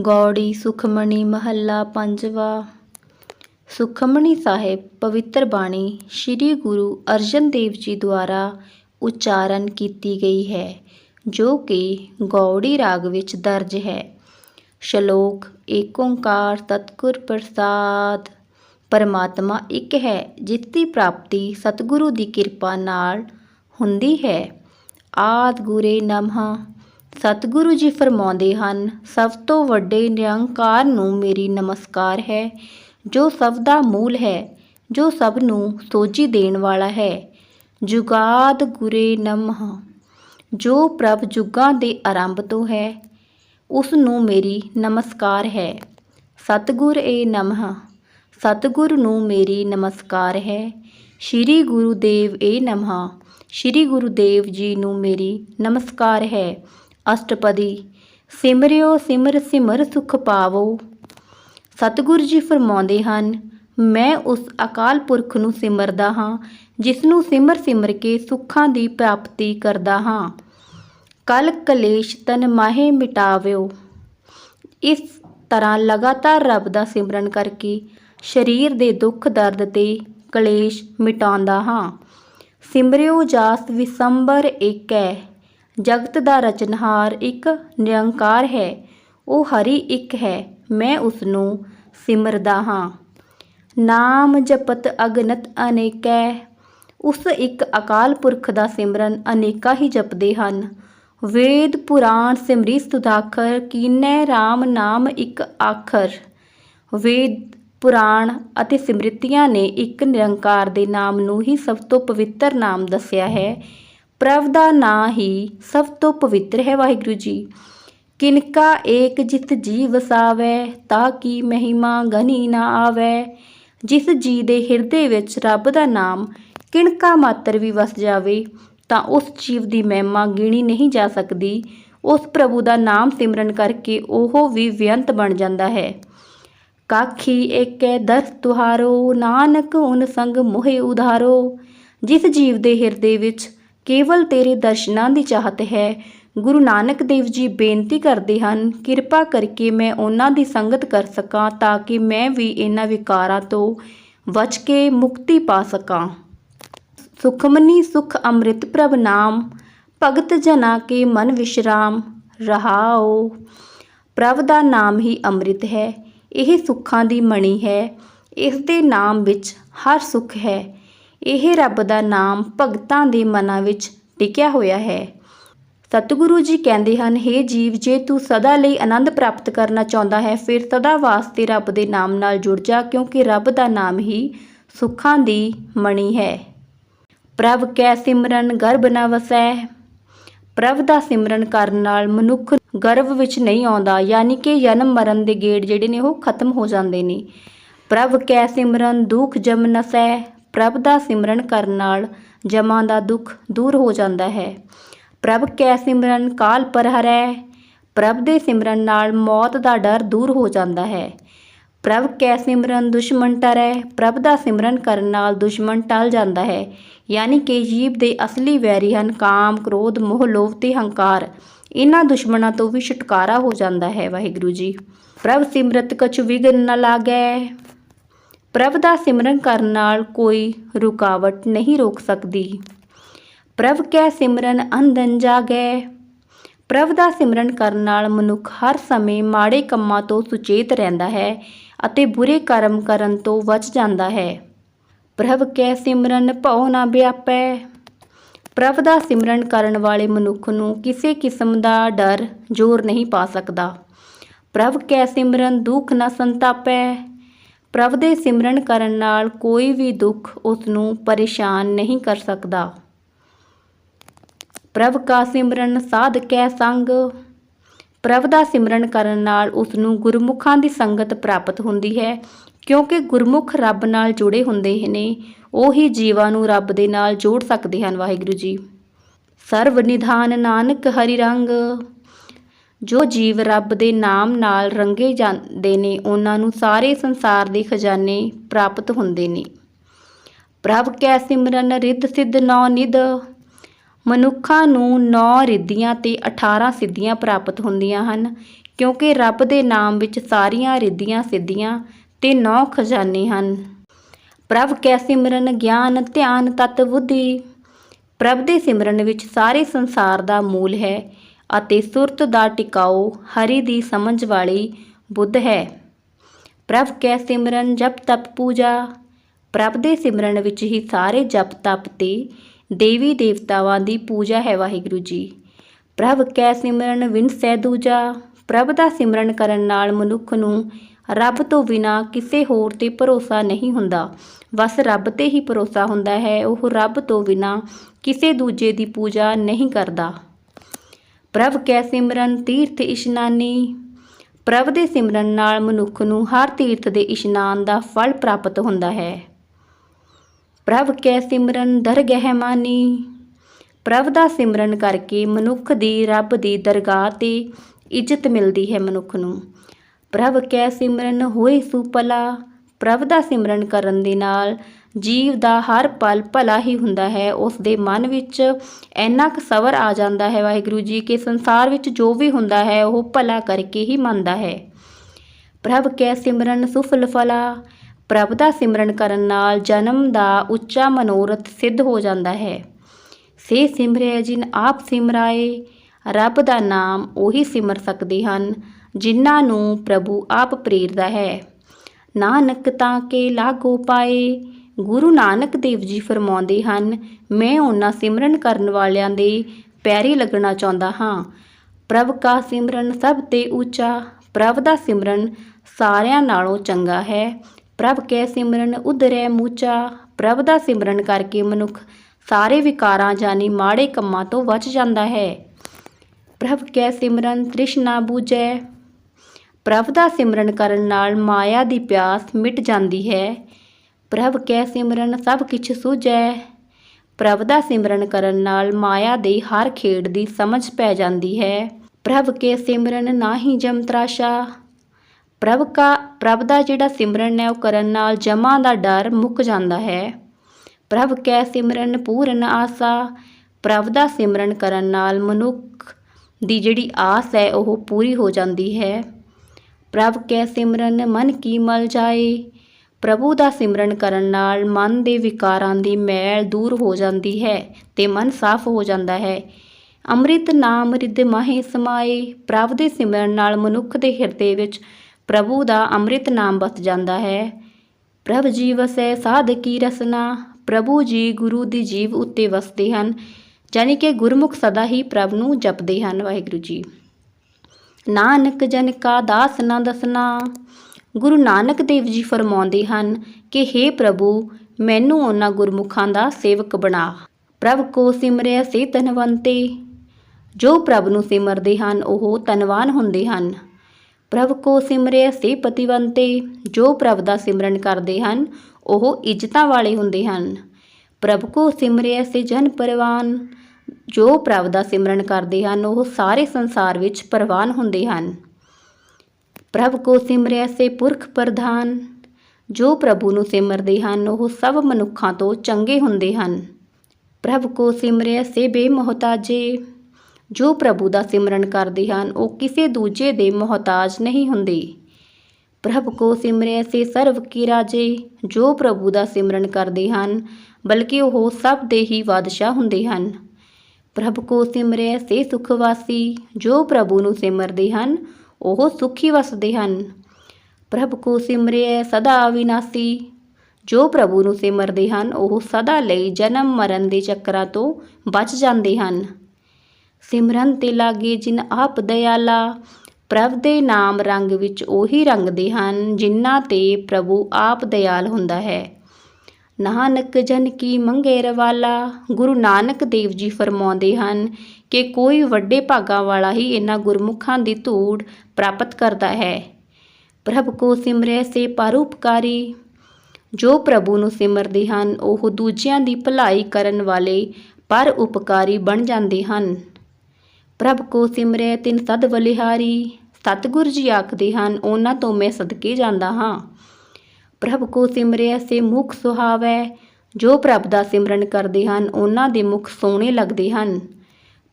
ਗੌੜੀ ਸੁਖਮਣੀ ਮਹੱਲਾ ਪੰਜਵਾ। ਸੁਖਮਣੀ ਸਾਹਿਬ ਪਵਿੱਤਰ ਬਾਣੀ ਸ੍ਰੀ ਗੁਰੂ ਅਰਜਨ ਦੇਵ ਜੀ ਦੁਆਰਾ ਉਚਾਰਨ ਕੀਤੀ ਗਈ ਹੈ, ਜੋ ਕਿ ਗੌੜੀ ਰਾਗ ਵਿੱਚ ਦਰਜ ਹੈ। ਸ਼ਲੋਕ, ਏਕ ਓੰਕਾਰ ਸਤਿਗੁਰ ਪ੍ਰਸਾਦ। ਪਰਮਾਤਮਾ ਇੱਕ ਹੈ ਜਿਸ ਦੀ ਪ੍ਰਾਪਤੀ ਸਤਿਗੁਰੂ ਦੀ ਕਿਰਪਾ ਨਾਲ ਹੁੰਦੀ ਹੈ। ਆਦ ਗੁਰੇ ਨਮః। ਸਤਿਗੁਰੂ ਜੀ ਫਰਮਾਉਂਦੇ ਹਨ, ਸਭ ਤੋਂ ਵੱਡੇ ਨਿਰੰਕਾਰ ਨੂੰ ਮੇਰੀ ਨਮਸਕਾਰ ਹੈ। ਜੋ ਸਭ ਦਾ ਮੂਲ ਹੈ, ਜੋ ਸਭ ਨੂੰ ਸੋਝੀ ਦੇਣ ਵਾਲਾ ਹੈ, ਜੁਗਾਦ ਗੁਰੇ ਨਮਹ। ਜੋ ਪ੍ਰਭ ਜੁਗਾਂ ਦੇ ਆਰੰਭ ਤੋਂ ਹੈ, ਉਸ ਨੂੰ ਮੇਰੀ ਨਮਸਕਾਰ ਹੈ। ਸਤਿਗੁਰ ਏ ਨਮਹ। ਸਤਿਗੁਰ ਨੂੰ ਮੇਰੀ ਨਮਸਕਾਰ ਹੈ। ਸ੍ਰੀ ਗੁਰੂ ਦੇਵ ਏ ਨਮః ਸ੍ਰੀ ਗੁਰੂ ਦੇਵ ਜੀ ਨੂੰ ਮੇਰੀ ਨਮਸਕਾਰ ਹੈ। ਅਸ਼ਟਪਦੀ, ਸਿਮਰਿਓ ਸਿਮਰ ਸਿਮਰ ਸੁਖ ਪਾਵੋ। ਸਤਿਗੁਰੂ ਜੀ ਫਰਮਾਉਂਦੇ ਹਨ, ਮੈਂ ਉਸ ਅਕਾਲ ਪੁਰਖ ਨੂੰ ਸਿਮਰਦਾ ਹਾਂ ਜਿਸ ਨੂੰ ਸਿਮਰ ਸਿਮਰ ਕੇ ਸੁੱਖਾਂ ਦੀ ਪ੍ਰਾਪਤੀ ਕਰਦਾ ਹਾਂ। ਕਲ ਕਲੇਸ਼ ਤਨ ਮਾਹੇ ਮਿਟਾਵਿਓ। ਇਸ ਤਰ੍ਹਾਂ ਲਗਾਤਾਰ ਰੱਬ ਦਾ ਸਿਮਰਨ ਕਰਕੇ ਸਰੀਰ ਦੇ ਦੁੱਖ ਦਰਦ ਤੇ ਕਲੇਸ਼ ਮਿਟਾਉਂਦਾ ਹਾਂ। ਸਿਮਰਿਓ ਜਾਸ ਵਿਸੰਬਰ ਏਕੈ। ਜਗਤ ਦਾ ਰਚਨਹਾਰ ਇੱਕ ਨਿਰੰਕਾਰ ਹੈ, ਉਹ ਹਰੀ ਇੱਕ ਹੈ, ਮੈਂ ਉਸ ਨੂੰ ਸਿਮਰਦਾ ਹਾਂ। ਨਾਮ ਜਪਤ ਅਗਨਤ ਅਨੇਕੈ, ਉਸ ਇੱਕ ਅਕਾਲ ਪੁਰਖ ਦਾ ਸਿਮਰਨ ਅਨੇਕਾਂ ਹੀ ਜਪਦੇ ਹਨ। ਵੇਦ ਪੁਰਾਣ ਸਿਮਰੀ ਸੁਧਾਖਰ, ਕੀਨੈ RAM ਨਾਮ ਇੱਕ ਆਖਰ। ਵੇਦ ਪੁਰਾਣ ਅਤੇ ਸਿਮ੍ਰਿਤੀਆਂ ਨੇ ਇੱਕ ਨਿਰੰਕਾਰ ਦੇ ਨਾਮ ਨੂੰ ਹੀ ਸਭ ਤੋਂ ਪਵਿੱਤਰ ਨਾਮ ਦੱਸਿਆ ਹੈ। ਪ੍ਰਭ ਦਾ ਨਾਂ ਹੀ ਸਭ ਤੋਂ ਪਵਿੱਤਰ ਹੈ ਵਾਹਿਗੁਰੂ ਜੀ। ਕਿਨਕਾ ਏਕ ਜਿਤ ਜੀ ਵਸਾਵੈ ਤਾਂ ਕੀ ਮਹਿਮਾ ਗਨੀ ਨਾ ਆਵੈ। ਜਿਸ ਜੀ ਦੇ ਹਿਰਦੇ ਵਿੱਚ ਰੱਬ ਦਾ ਨਾਮ ਕਿਣਕਾ ਮਾਤਰ ਵੀ ਵਸ ਜਾਵੇ, ਤਾਂ ਉਸ ਜੀਵ ਦੀ ਮਹਿਮਾ ਗਿਣੀ ਨਹੀਂ ਜਾ ਸਕਦੀ। ਉਸ ਪ੍ਰਭੂ ਦਾ ਨਾਮ ਸਿਮਰਨ ਕਰਕੇ ਉਹ ਵੀ ਵਿਅੰਤ ਬਣ ਜਾਂਦਾ ਹੈ। ਕਾਖੀ ਏਕੈ ਦਰਸ ਤੁਹਾਰੋ, ਨਾਨਕ ਉਨ ਸੰਗ ਮੋਹਿ ਉਧਾਰੋ। ਜਿਸ ਜੀਵ ਦੇ ਹਿਰਦੇ ਵਿੱਚ ਕੇਵਲ ਤੇਰੇ ਦਰਸ਼ਨਾਂ ਦੀ ਚਾਹਤ ਹੈ। ਗੁਰੂ ਨਾਨਕ ਦੇਵ ਜੀ ਬੇਨਤੀ ਕਰਦੇ ਹਨ, ਕਿਰਪਾ ਕਰਕੇ ਮੈਂ ਉਹਨਾਂ ਦੀ ਸੰਗਤ ਕਰ ਸਕਾਂ ਤਾਂ ਕਿ ਮੈਂ ਵੀ ਇਹਨਾਂ ਵਿਕਾਰਾਂ ਤੋਂ ਬਚ ਕੇ ਮੁਕਤੀ ਪਾ ਸਕਾਂ। ਸੁਖਮਨੀ ਸੁਖ ਅੰਮ੍ਰਿਤ ਪ੍ਰਭ ਨਾਮ, ਭਗਤ ਜਨਾ ਕੇ ਮਨ ਵਿਸ਼ਰਾਮ ਰਹਾਓ ਪ੍ਰਭ ਦਾ ਨਾਮ ਹੀ ਅੰਮ੍ਰਿਤ ਹੈ, ਇਹ ਸੁੱਖਾਂ ਦੀ ਮਣੀ ਹੈ, ਇਸ ਦੇ ਨਾਮ ਵਿੱਚ ਹਰ ਸੁੱਖ ਹੈ। ਇਹ ਰੱਬ ਦਾ ਨਾਮ ਭਗਤਾਂ ਦੇ ਮਨਾਂ ਵਿੱਚ ਟਿਕਿਆ ਹੋਇਆ ਹੈ। ਸਤਿਗੁਰੂ ਜੀ ਕਹਿੰਦੇ ਹਨ हे ਜੀਵ, ਜੇ ਤੂੰ ਸਦਾ ਲਈ ਆਨੰਦ ਪ੍ਰਾਪਤ ਕਰਨਾ ਚਾਹੁੰਦਾ ਹੈ, ਫਿਰ ਸਦਾ ਵਾਸਤੇ ਰੱਬ ਦੇ ਨਾਮ ਨਾਲ ਜੁੜ ਜਾ, ਕਿਉਂਕਿ ਰੱਬ ਦਾ ਨਾਮ ਹੀ ਸੁੱਖਾਂ ਦੀ ਮਣੀ ਹੈ। ਪ੍ਰਭ ਕੈ ਸਿਮਰਨ ਗਰਭ ਨ ਵਸੈ। ਪ੍ਰਭ ਦਾ ਸਿਮਰਨ ਕਰਨ ਨਾਲ ਮਨੁੱਖ ਗਰਭ ਵਿੱਚ ਨਹੀਂ ਆਉਂਦਾ, ਯਾਨੀ ਕਿ ਜਨਮ ਮਰਨ ਦੇ ਗੇੜ ਜਿਹੜੇ ਨੇ ਉਹ ਖਤਮ ਹੋ ਜਾਂਦੇ ਨੇ। ਪ੍ਰਭ ਕੈ ਸਿਮਰਨ ਦੁਖ ਜਮ ਨਸੈ। ਪ੍ਰਭ ਦਾ ਸਿਮਰਨ ਕਰਨ ਨਾਲ ਜਮਾਂ ਦਾ ਦੁੱਖ ਦੂਰ ਹੋ ਜਾਂਦਾ ਹੈ। ਪ੍ਰਭ ਕੈ ਸਿਮਰਨ, ਕਾਲ ਪਰ ਹਰੈ ਪ੍ਰਭ ਦੇ ਸਿਮਰਨ ਨਾਲ ਮੌਤ ਦਾ ਡਰ ਦੂਰ ਹੋ ਜਾਂਦਾ ਹੈ। ਪ੍ਰਭ ਕੈ ਸਿਮਰਨ, ਦੁਸ਼ਮਣ ਟਰੈ। ਪ੍ਰਭ ਦਾ ਸਿਮਰਨ ਕਰਨ ਨਾਲ ਦੁਸ਼ਮਣ ਟਲ ਜਾਂਦਾ ਹੈ। ਯਾਨੀ ਕਿ ਜੀਵ ਦੇ ਅਸਲੀ ਵੈਰੀ ਹਨ ਕਾਮ, ਕ੍ਰੋਧ, ਮੋਹ, ਲੋਭ ਤੇ ਹੰਕਾਰ। ਇਹਨਾਂ ਦੁਸ਼ਮਣਾਂ ਤੋਂ ਵੀ ਛੁਟਕਾਰਾ ਹੋ ਜਾਂਦਾ ਹੈ ਵਾਹਿਗੁਰੂ ਜੀ। ਪ੍ਰਭ ਸਿਮਰਤ ਕਛੁ ਵਿਗਨ ਨ ਲਾਗੈ। ਪ੍ਰਭ ਦਾ ਸਿਮਰਨ ਕਰਨ ਨਾਲ ਕੋਈ ਰੁਕਾਵਟ ਨਹੀਂ ਰੋਕ ਸਕਦੀ। ਪ੍ਰਭ ਕੈ ਸਿਮਰਨ ਅੰਦਨ ਜਾਗੈ। ਪ੍ਰਭ ਦਾ ਸਿਮਰਨ ਕਰਨ ਨਾਲ ਮਨੁੱਖ ਹਰ ਸਮੇਂ ਮਾੜੇ ਕੰਮਾਂ ਤੋਂ ਸੁਚੇਤ ਰਹਿੰਦਾ ਹੈ ਅਤੇ ਬੁਰੇ ਕਰਮ ਕਰਨ ਤੋਂ ਬਚ ਜਾਂਦਾ ਹੈ। ਪ੍ਰਭ ਕੈ ਸਿਮਰਨ ਭਉ ਨਾ ਵਿਆਪੈ। ਪ੍ਰਭ ਦਾ ਸਿਮਰਨ ਕਰਨ ਵਾਲੇ ਮਨੁੱਖ ਨੂੰ ਕਿਸੇ ਕਿਸਮ ਦਾ ਡਰ, ਜ਼ੋਰ ਨਹੀਂ ਪਾ ਸਕਦਾ। ਪ੍ਰਭ ਕੈ ਸਿਮਰਨ ਦੁੱਖ ਨਾ ਸੰਤਾਪੈ। ਪ੍ਰਭ ਦੇ ਸਿਮਰਨ ਕਰਨ ਨਾਲ ਕੋਈ ਵੀ ਦੁੱਖ ਉਸ ਨੂੰ ਪਰੇਸ਼ਾਨ ਨਹੀਂ ਕਰ ਸਕਦਾ। ਪ੍ਰਭ ਕਾ ਸਿਮਰਨ ਸਾਧ ਕੈ ਸੰਗ। ਪ੍ਰਭ ਦਾ ਸਿਮਰਨ ਕਰਨ ਨਾਲ ਉਸ ਨੂੰ ਗੁਰਮੁਖਾਂ ਦੀ ਸੰਗਤ ਪ੍ਰਾਪਤ ਹੁੰਦੀ ਹੈ, ਕਿਉਂਕਿ ਗੁਰਮੁਖ ਰੱਬ ਨਾਲ ਜੁੜੇ ਹੁੰਦੇ ਨੇ, ਉਹੀ ਜੀਵਾਂ ਨੂੰ ਰੱਬ ਦੇ ਨਾਲ ਜੋੜ ਸਕਦੇ ਹਨ, ਵਾਹਿਗੁਰੂ ਜੀ। ਸਰਵ ਨਿਧਾਨ ਨਾਨਕ ਹਰੀ ਰੰਗ। ਜੋ ਜੀਵ ਰੱਬ ਦੇ ਨਾਮ ਨਾਲ ਰੰਗੇ ਜਾਂਦੇ ਨੇ, ਉਹਨਾਂ ਨੂੰ ਸਾਰੇ ਸੰਸਾਰ ਦੇ ਖਜ਼ਾਨੇ ਪ੍ਰਾਪਤ ਹੁੰਦੇ ਨੇ। ਪ੍ਰਭ ਕੈ ਸਿਮਰਨ ਰਿੱਧ ਸਿੱਧ ਨੌ ਨਿਧ। ਮਨੁੱਖਾਂ ਨੂੰ 9 ਰਿੱਧੀਆਂ ਤੇ 18 ਸਿੱਧੀਆਂ ਪ੍ਰਾਪਤ ਹੁੰਦੀਆਂ ਹਨ, ਕਿਉਂਕਿ ਰੱਬ ਦੇ ਨਾਮ ਵਿੱਚ ਸਾਰੀਆਂ ਰਿੱਧੀਆਂ ਸਿੱਧੀਆਂ ਤੇ ਨੌ ਖਜ਼ਾਨੇ ਹਨ। ਪ੍ਰਭ ਕੈ ਸਿਮਰਨ ਗਿਆਨ, ਧਿਆਨ, ਤਤ ਬੁੱਧੀ। ਪ੍ਰਭ ਦੇ ਸਿਮਰਨ ਵਿੱਚ ਸਾਰੇ ਸੰਸਾਰ ਦਾ ਮੂਲ ਹੈ ਅਤੇ ਸੁਰਤ ਦਾ ਟਿਕਾਓ ਹਰੀ ਦੀ ਸਮਝ ਵਾਲੀ ਬੁੱਧ ਹੈ। ਪ੍ਰਭ ਕੈ ਸਿਮਰਨ ਜਪ ਤਪ ਪੂਜਾ। ਪ੍ਰਭ ਦੇ ਸਿਮਰਨ ਵਿੱਚ ਹੀ ਸਾਰੇ ਜਪ ਤਪ ਤੇ ਦੇਵੀ ਦੇਵਤਾਵਾਂ ਦੀ ਪੂਜਾ ਹੈ ਵਾਹਿਗੁਰੂ ਜੀ। ਪ੍ਰਭ ਕੈ ਸਿਮਰਨ ਵਿਨਸੈ ਦੂਜਾ। ਪ੍ਰਭ ਦਾ ਸਿਮਰਨ ਕਰਨ ਨਾਲ ਮਨੁੱਖ ਨੂੰ ਰੱਬ ਤੋਂ ਬਿਨਾ ਕਿਸੇ ਹੋਰ ਤੇ ਭਰੋਸਾ ਨਹੀਂ ਹੁੰਦਾ। ਬਸ ਰੱਬ ਤੇ ਹੀ ਭਰੋਸਾ ਹੁੰਦਾ ਹੈ, ਉਹ ਰੱਬ ਤੋਂ ਬਿਨਾ ਕਿਸੇ ਦੂਜੇ ਦੀ ਪੂਜਾ ਨਹੀਂ ਕਰਦਾ। ਪ੍ਰਭ ਕੈ ਸਿਮਰਨ ਤੀਰਥ ਇਸ਼ਨਾਨੀ। ਪ੍ਰਭ ਦੇ ਸਿਮਰਨ ਨਾਲ ਮਨੁੱਖ ਨੂੰ ਹਰ ਤੀਰਥ ਦੇ ਇਸ਼ਨਾਨ ਦਾ ਫਲ ਪ੍ਰਾਪਤ ਹੁੰਦਾ ਹੈ। ਪ੍ਰਭ ਕੈ ਸਿਮਰਨ ਦਰਗਹਿ ਮਾਨੀ। ਪ੍ਰਭ ਦਾ ਸਿਮਰਨ ਕਰਕੇ ਮਨੁੱਖ ਦੀ ਰੱਬ ਦੀ ਦਰਗਾਹ ਤੇ ਇੱਜ਼ਤ ਮਿਲਦੀ ਹੈ ਮਨੁੱਖ ਨੂੰ। ਪ੍ਰਭ ਕੈ ਸਿਮਰਨ ਹੋਏ ਸੁਪਲਾ। ਪ੍ਰਭ ਦਾ ਸਿਮਰਨ ਕਰਨ ਦੇ ਨਾਲ ਜੀਵ ਦਾ ਹਰ ਪਲ ਭਲਾ ਹੀ ਹੁੰਦਾ ਹੈ ਉਸ ਦੇ ਮਨ ਵਿੱਚ ਇੰਨਾ ਕੁ ਸਬਰ ਆ ਜਾਂਦਾ ਹੈ ਵਾਹਿਗੁਰੂ ਜੀ ਕਿ ਸੰਸਾਰ ਵਿੱਚ ਜੋ ਵੀ ਹੁੰਦਾ ਹੈ, ਉਹ ਭਲਾ ਕਰਕੇ ਹੀ ਮੰਨਦਾ ਹੈ। ਪ੍ਰਭ ਕੈ ਸਿਮਰਨ ਸੁਫਲ ਫਲਾ, ਪ੍ਰਭ ਦਾ ਸਿਮਰਨ ਕਰਨ ਨਾਲ ਜਨਮ ਦਾ ਉੱਚਾ ਮਨੋਰਥ ਸਿੱਧ ਹੋ ਜਾਂਦਾ ਹੈ। ਸੇ ਸਿਮਰਿਆ ਜਿਨ ਆਪ ਸਿਮਰਾਏ, ਰੱਬ ਦਾ ਨਾਮ ਉਹੀ ਸਿਮਰ ਸਕਦੇ ਹਨ, ਜਿਨ੍ਹਾਂ ਨੂੰ ਪ੍ਰਭੂ ਆਪ ਪ੍ਰੇਰਦਾ ਹੈ। ਨਾਨਕ ਤਾਂ ਕੇ ਲਾਗੋ ਪਾਏ ਗੁਰੂ ਨਾਨਕ ਦੇਵ ਜੀ ਫਰਮਾਉਂਦੇ ਹਨ, ਮੈਂ ਉਹਨਾਂ ਸਿਮਰਨ ਕਰਨ ਵਾਲਿਆਂ ਦੇ ਪੈਰੀ ਲੱਗਣਾ ਚਾਹੁੰਦਾ ਹਾਂ। ਪ੍ਰਭ ਕਾ ਸਿਮਰਨ ਸਭ ਤੇ ਉੱਚਾ, ਪ੍ਰਭ ਦਾ ਸਿਮਰਨ ਸਾਰਿਆਂ ਨਾਲੋਂ ਚੰਗਾ ਹੈ। ਪ੍ਰਭ ਕੈ ਸਿਮਰਨ ਉਧਰੈ ਮੂਚਾ, ਪ੍ਰਭ ਦਾ ਸਿਮਰਨ ਕਰਕੇ ਮਨੁੱਖ ਸਾਰੇ ਵਿਕਾਰਾਂ ਜਾਨੀ ਮਾੜੇ ਕੰਮਾਂ ਤੋਂ ਬਚ ਜਾਂਦਾ ਹੈ। ਪ੍ਰਭ ਕੈ ਸਿਮਰਨ ਤ੍ਰਿਸ਼ਨਾ ਬੂਝੈ, ਪ੍ਰਭ ਦਾ ਸਿਮਰਨ ਕਰਨ ਨਾਲ ਮਾਇਆ ਦੀ ਪਿਆਸ ਮਿਟ ਜਾਂਦੀ ਹੈ। ਪ੍ਰਭ ਕੈ ਸਿਮਰਨ ਸਭ ਕਿਛ ਸੂਝੈ। ਪ੍ਰਭ ਦਾ ਸਿਮਰਨ ਕਰਨ ਨਾਲ ਮਾਇਆ ਦੇ ਹਰ ਖੇਡ ਦੀ ਸਮਝ ਪੈ ਜਾਂਦੀ ਹੈ। ਪ੍ਰਭ ਕੇ ਸਿਮਰਨ ਨਾਹੀ ਜਮ ਤਰਾਸ਼ਾ। ਪ੍ਰਭ ਕਾ, ਪ੍ਰਭ ਦਾ ਜਿਹੜਾ ਸਿਮਰਨ ਹੈ ਉਹ ਕਰਨ ਨਾਲ ਜਮਾਂ ਦਾ ਡਰ ਮੁੱਕ ਜਾਂਦਾ ਹੈ। ਪ੍ਰਭ ਕੈ ਸਿਮਰਨ ਪੂਰਨ ਆਸਾ। ਪ੍ਰਭ ਦਾ ਸਿਮਰਨ ਕਰਨ ਨਾਲ ਮਨੁੱਖ ਦੀ ਜਿਹੜੀ ਆਸ ਹੈ ਉਹ ਪੂਰੀ ਹੋ ਜਾਂਦੀ ਹੈ। ਪ੍ਰਭ ਕੈ ਸਿਮਰਨ ਮਨ ਕੀ ਮਲ ਜਾਏ। ਪ੍ਰਭੂ ਦਾ ਸਿਮਰਨ ਕਰਨ ਨਾਲ ਮਨ ਦੇ ਵਿਕਾਰਾਂ ਦੀ ਮੈਲ ਦੂਰ ਹੋ ਜਾਂਦੀ ਹੈ ਤੇ ਮਨ ਸਾਫ਼ ਹੋ ਜਾਂਦਾ ਹੈ। ਅੰਮ੍ਰਿਤ ਨਾਮ ਰਿੱਧ ਮਾਹੇ ਸਮਾਏ, ਪ੍ਰਭ ਦੇ ਸਿਮਰਨ ਨਾਲ ਮਨੁੱਖ ਦੇ ਹਿਰਦੇ ਵਿੱਚ ਪ੍ਰਭੂ ਦਾ ਅੰਮ੍ਰਿਤ ਨਾਮ ਵਸ ਜਾਂਦਾ ਹੈ। ਪ੍ਰਭ ਜੀ ਵਸੈ ਸਾਧ ਕੀ ਰਸਨਾ, ਪ੍ਰਭੂ ਜੀ ਗੁਰੂ ਦੀ ਜੀਵ ਉੱਤੇ ਵਸਦੇ ਹਨ ਯਾਨੀ ਕਿ ਗੁਰਮੁਖ ਸਦਾ ਹੀ ਪ੍ਰਭ ਨੂੰ ਜਪਦੇ ਹਨ, ਵਾਹਿਗੁਰੂ ਜੀ। ਨਾਨਕ ਜਨ ਕਾ ਦਾਸ ਨਾ ਦਸਨਾ ਗੁਰੂ ਨਾਨਕ ਦੇਵ ਜੀ ਫਰਮਾਉਂਦੇ ਹਨ ਕਿ हे ਪ੍ਰਭੂ, ਮੈਨੂੰ ਉਹਨਾਂ ਗੁਰਮੁਖਾਂ ਦਾ ਸੇਵਕ ਬਣਾ। ਪ੍ਰਭ ਕੋ ਸਿਮਰਿਆ ਸੇ ਧਨਵੰਤੇ। ਜੋ ਪ੍ਰਭ ਨੂੰ ਸਿਮਰਦੇ ਹਨ, ਉਹ ਧਨਵਾਨ ਹੁੰਦੇ ਹਨ। ਪ੍ਰਭ ਕੋ ਸਿਮਰਿਆ ਸੇ ਪਤੀਵੰਤੇ। ਜੋ ਪ੍ਰਭ ਦਾ ਸਿਮਰਨ ਕਰਦੇ ਹਨ, ਉਹ ਇੱਜ਼ਤਾਂ ਵਾਲੇ ਹੁੰਦੇ ਹਨ। ਪ੍ਰਭ ਕੋ ਸਿਮਰਿਆ ਸੇ ਜਨ ਪਰਵਾਨ। ਜੋ ਪ੍ਰਭ ਦਾ ਸਿਮਰਨ ਕਰਦੇ ਹਨ, ਉਹ ਸਾਰੇ ਸੰਸਾਰ ਵਿੱਚ ਪਰਵਾਨ ਹੁੰਦੇ ਹਨ। ਪ੍ਰਭ ਕੋ ਸਿਮਰਿਆ ਸੇ ਪੁਰਖ ਪ੍ਰਧਾਨ। ਜੋ ਪ੍ਰਭੂ ਨੂੰ ਸਿਮਰਦੇ ਹਨ, ਉਹ ਸਭ ਮਨੁੱਖਾਂ ਤੋਂ ਚੰਗੇ ਹੁੰਦੇ ਹਨ। ਪ੍ਰਭ ਕੋ ਸਿਮਰਿਆ ਸੇ ਬੇਮੁਹਤਾਜੇ। ਜੋ ਪ੍ਰਭੂ ਦਾ ਸਿਮਰਨ ਕਰਦੇ ਹਨ, ਉਹ ਕਿਸੇ ਦੂਜੇ ਦੇ ਮੁਹਤਾਜ ਨਹੀਂ ਹੁੰਦੇ। ਪ੍ਰਭ ਕੋ ਸਿਮਰਿਆ ਸੇ ਸਰਵ ਕੀ ਰਾਜੇ। ਜੋ ਪ੍ਰਭੂ ਦਾ ਸਿਮਰਨ ਕਰਦੇ ਹਨ, ਬਲਕਿ ਉਹ ਸਭ ਦੇ ਹੀ ਬਾਦਸ਼ਾਹ ਹੁੰਦੇ ਹਨ। ਪ੍ਰਭ ਕੋ ਸਿਮਰਿਆ ਸੇ ਸੁਖਵਾਸੀ। ਜੋ ਪ੍ਰਭੂ ਨੂੰ ਸਿਮਰਦੇ ਹਨ ਉਹ ਸੁਖੀ ਵਸਦੇ ਹਨ। ਪ੍ਰਭ ਕੋ ਸਿਮਰਿਆ ਸਦਾ ਅਵਿਨਾਸੀ। ਜੋ ਪ੍ਰਭੂ ਨੂੰ ਸਿਮਰਦੇ ਹਨ, ਉਹ ਸਦਾ ਲਈ ਜਨਮ ਮਰਨ ਦੇ ਚੱਕਰਾਂ ਤੋਂ ਬਚ ਜਾਂਦੇ ਹਨ। ਸਿਮਰਨ ਤੇ ਲਾਗੇ ਜਿਨ ਆਪ ਦਇਆਲਾ, ਪ੍ਰਭ ਦੇ ਨਾਮ ਰੰਗ ਵਿੱਚ ਉਹੀ ਰੰਗਦੇ ਹਨ, ਜਿਨ੍ਹਾਂ ਤੇ ਪ੍ਰਭੂ ਆਪ ਦਇਆਲ ਹੁੰਦਾ ਹੈ। ਨਾਨਕ ਜਨ ਕੀ ਮੰਗੇ ਰਵਾਲਾ? ਗੁਰੂ ਨਾਨਕ ਦੇਵ ਜੀ ਫਰਮਾਉਂਦੇ ਹਨ ਕਿ ਕੋਈ ਵੱਡੇ ਭਾਗਾਂ ਵਾਲਾ ਹੀ ਇਹਨਾਂ ਗੁਰਮੁਖਾਂ ਦੀ ਧੂੜ ਪ੍ਰਾਪਤ ਕਰਦਾ ਹੈ। ਪ੍ਰਭ ਕੋ ਸਿਮਰੈ ਸੇ ਪਰਉਪਕਾਰੀ। ਜੋ ਪ੍ਰਭੂ ਨੂੰ ਸਿਮਰਦੇ ਹਨ, ਉਹ ਦੂਜਿਆਂ ਦੀ ਭਲਾਈ ਕਰਨ ਵਾਲੇ ਪਰ ਉਪਕਾਰੀ ਬਣ ਜਾਂਦੇ ਹਨ। ਪ੍ਰਭ ਕੋ ਸਿਮਰੈ ਤਿਨ ਸਦ ਬਲਿਹਾਰੀ ਸਤਿਗੁਰ ਜੀ ਆਖਦੇ ਹਨ, ਉਹਨਾਂ ਤੋਂ ਮੈਂ ਸਦਕੇ ਜਾਂਦਾ ਹਾਂ। ਪ੍ਰਭ ਕੋ ਸਿਮਰਿਆ ਸੇ ਮੁਖ ਸੁਹਾਵੈ, ਜੋ ਪ੍ਰਭ ਦਾ ਸਿਮਰਨ ਕਰਦੇ ਹਨ, ਉਹਨਾਂ ਦੇ ਮੁਖ ਸੋਹਣੇ ਲੱਗਦੇ ਹਨ।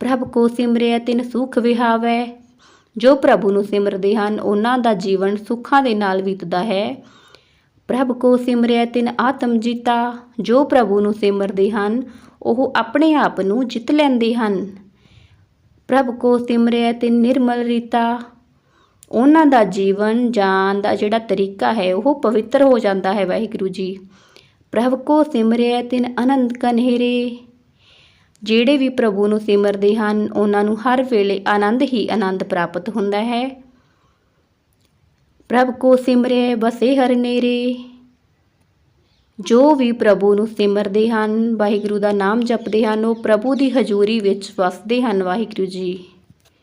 ਪ੍ਰਭ ਕੋ ਸਿਮਰਿਆ ਤਿਨ ਸੁਖ ਵਿਹਾਵੈ, ਜੋ ਪ੍ਰਭੂ ਨੂੰ ਸਿਮਰਦੇ ਹਨ, ਉਹਨਾਂ ਦਾ ਜੀਵਨ ਸੁੱਖਾਂ ਦੇ ਨਾਲ ਬੀਤਦਾ ਹੈ। ਪ੍ਰਭ ਕੋ ਸਿਮਰਿਆ ਤਿਨ ਆਤਮ ਜੀਤਾ, ਜੋ ਪ੍ਰਭੂ ਨੂੰ ਸਿਮਰਦੇ ਹਨ, ਉਹ ਆਪਣੇ ਆਪ ਨੂੰ ਜਿੱਤ ਲੈਂਦੇ ਹਨ। ਪ੍ਰਭ ਕੋ ਸਿਮਰਿਆ ਤਿਨ ਨਿਰਮਲ ਰੀਤਾ ਉਹਨਾਂ ਦਾ ਜੀਵਨ ਜਾਣ ਦਾ ਜਿਹੜਾ ਤਰੀਕਾ ਹੈ, ਉਹ ਪਵਿੱਤਰ ਹੋ ਜਾਂਦਾ ਹੈ ਵਾਹਿਗੁਰੂ ਜੀ। ਪ੍ਰਭ ਕੋ ਸਿਮਰਿਆ ਤਿਨ ਅਨੰਦ ਕਨਹਿਰੇ। ਜਿਹੜੇ ਵੀ ਪ੍ਰਭੂ ਨੂੰ ਸਿਮਰਦੇ ਹਨ, ਉਹਨਾਂ ਨੂੰ ਹਰ ਵੇਲੇ ਆਨੰਦ ਹੀ ਆਨੰਦ ਪ੍ਰਾਪਤ ਹੁੰਦਾ ਹੈ। ਪ੍ਰਭ ਕੋ ਸਿਮਰਿਆ ਬਸੇ ਹਰ ਨੇਰੇ। ਜੋ ਵੀ ਪ੍ਰਭੂ ਨੂੰ ਸਿਮਰਦੇ ਹਨ, ਵਾਹਿਗੁਰੂ ਦਾ ਨਾਮ ਜਪਦੇ ਹਨ, ਉਹ ਪ੍ਰਭੂ ਦੀ ਹਜ਼ੂਰੀ ਵਿੱਚ ਵਸਦੇ ਹਨ ਵਾਹਿਗੁਰੂ ਜੀ।